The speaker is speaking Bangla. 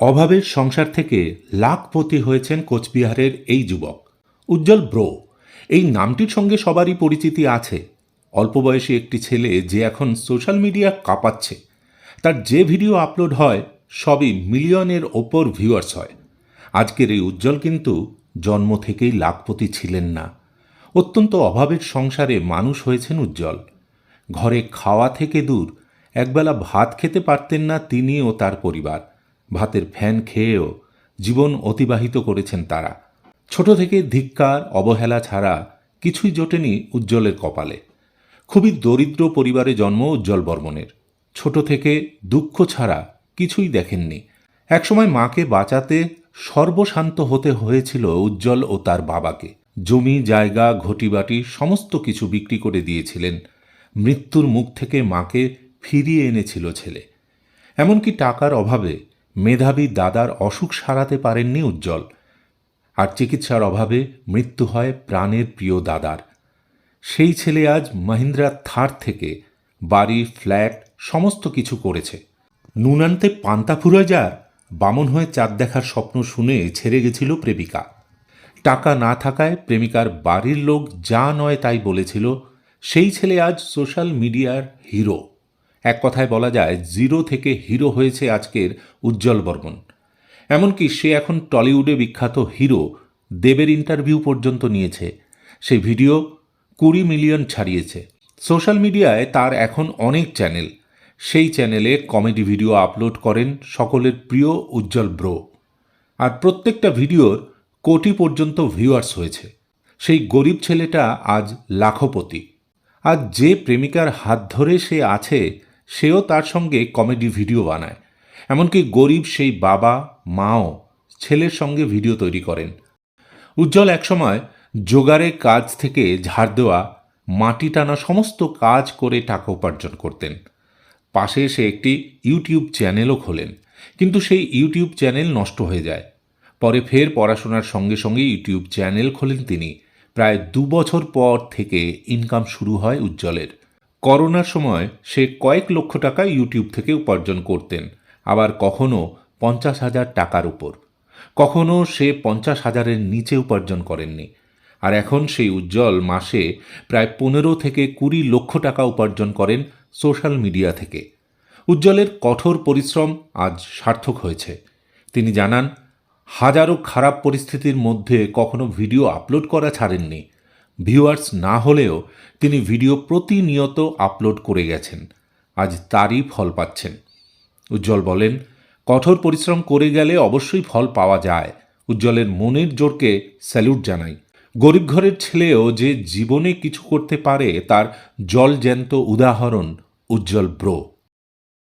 অভাবের সংসার থেকে লাখপতি হয়েছেন কোচবিহারের এই যুবক। উজ্জ্বল ব্রো, এই নামটির সঙ্গে সবারই পরিচিতি আছে। অল্প বয়সী একটি ছেলে যে এখন সোশ্যাল মিডিয়া কাঁপাচ্ছে। তার যে ভিডিও আপলোড হয়, সবই মিলিয়নের ওপর ভিউয়ার্স হয়। আজকের এই উজ্জ্বল কিন্তু জন্ম থেকেই লাখপতি ছিলেন না। অত্যন্ত অভাবের সংসারে মানুষ হয়েছেন উজ্জ্বল। ঘরে খাওয়া থেকে দূর, একবেলা ভাত খেতে পারতেন না তিনি ও তার পরিবার। ভাতের ফ্যান খেয়েও জীবন অতিবাহিত করেছেন তারা। ছোট থেকে ধিক্কার, অবহেলা ছাড়া কিছুই জোটেনি উজ্জ্বলের কপালে। খুবই দরিদ্র পরিবারে জন্ম উজ্জ্বল বর্মনের ছোট থেকে দুঃখ ছাড়া কিছুই দেখেননি। একসময় মাকে বাঁচাতে সর্বশান্ত হতে হয়েছিল উজ্জ্বল ও তার বাবাকে। জমি, জায়গা, ঘটিবাটি, সমস্ত কিছু বিক্রি করে দিয়েছিলেন। মৃত্যুর মুখ থেকে মাকে ফিরিয়ে এনেছিল ছেলে। এমনকি টাকার অভাবে মেধাবী দাদার অসুখ সারাতে পারেননি উজ্জ্বল। আর চিকিৎসার অভাবে মৃত্যু হয় প্রাণের প্রিয় দাদার। সেই ছেলে আজ মাহিন্দ্রা থার থেকে বাড়ি, ফ্ল্যাট, সমস্ত কিছু করেছে। নুন আনতে পান্তা ফুরোয় যার, বামন হয়ে চাঁদ দেখার স্বপ্ন শুনে ছেড়ে গেছিল প্রেমিকা। টাকা না থাকায় প্রেমিকার বাড়ির লোক যা নয় তাই বলেছিল, সেই ছেলে আজ সোশ্যাল মিডিয়ার হিরো। এক কথায় বলা যায়, জিরো থেকে হিরো হয়েছে আজকের উজ্জ্বল বর্মন। এমনকি সে এখন টলিউডে বিখ্যাত হিরো দেবের ইন্টারভিউ পর্যন্ত নিয়েছে। সেই ভিডিও কুড়ি মিলিয়ন ছাড়িয়েছে। সোশ্যাল মিডিয়ায় তার এখন অনেক চ্যানেল। সেই চ্যানেলে কমেডি ভিডিও আপলোড করেন সকলের প্রিয় উজ্জ্বল ব্রো। আর প্রত্যেকটা ভিডিওর কোটি পর্যন্ত ভিউয়ার্স হয়েছে। সেই গরিব ছেলেটা আজ লাখপতি। আজ যে প্রেমিকার হাত ধরে সে আছে সেও তার সঙ্গে কমেডি ভিডিও বানায়। এমনকি গরিব সেই বাবা, মাও ছেলের সঙ্গে ভিডিও তৈরি করেন। উজ্জ্বল একসময় জোগাড়ের কাজ থেকে ঝাড় দেওয়া, মাটি টানা সমস্ত কাজ করে টাকা উপার্জন করতেন। পাশে সে একটি ইউটিউব চ্যানেলও খোলেন। কিন্তু সেই ইউটিউব চ্যানেল নষ্ট হয়ে যায়। পরে ফের পড়াশোনার সঙ্গে সঙ্গে ইউটিউব চ্যানেল খোলেন তিনি। প্রায় দু বছর পর থেকে ইনকাম শুরু হয় উজ্জ্বলের। করোনার সময় সে কয়েক লক্ষ টাকা ইউটিউব থেকে উপার্জন করতেন, আবার কখনো পঞ্চাশ হাজার টাকার উপর। কখনো সে পঞ্চাশ হাজারের নিচে উপার্জন করেননি। আর এখন সেই উজ্জ্বল মাসে প্রায় পনেরো থেকে কুড়ি লক্ষ টাকা উপার্জন করেন সোশ্যাল মিডিয়া থেকে। উজ্জ্বলের কঠোর পরিশ্রম আজ সার্থক হয়েছে। তিনি জানান, হাজারো খারাপ পরিস্থিতির মধ্যে কখনো ভিডিও আপলোড করা ছাড়েননি। ভিউয়ার্স না হলেও তিনি ভিডিও প্রতিনিয়ত আপলোড করে গেছেন। আজ তারই ফল পাচ্ছেন। উজ্জ্বল বলেন, কঠোর পরিশ্রম করে গেলে অবশ্যই ফল পাওয়া যায়। উজ্জ্বলের মনের জোরকে স্যালুট জানাই। গরিব ঘরের ছেলেও যে জীবনে কিছু করতে পারে তার জলজ্যান্ত উদাহরণ উজ্জ্বল ব্রো।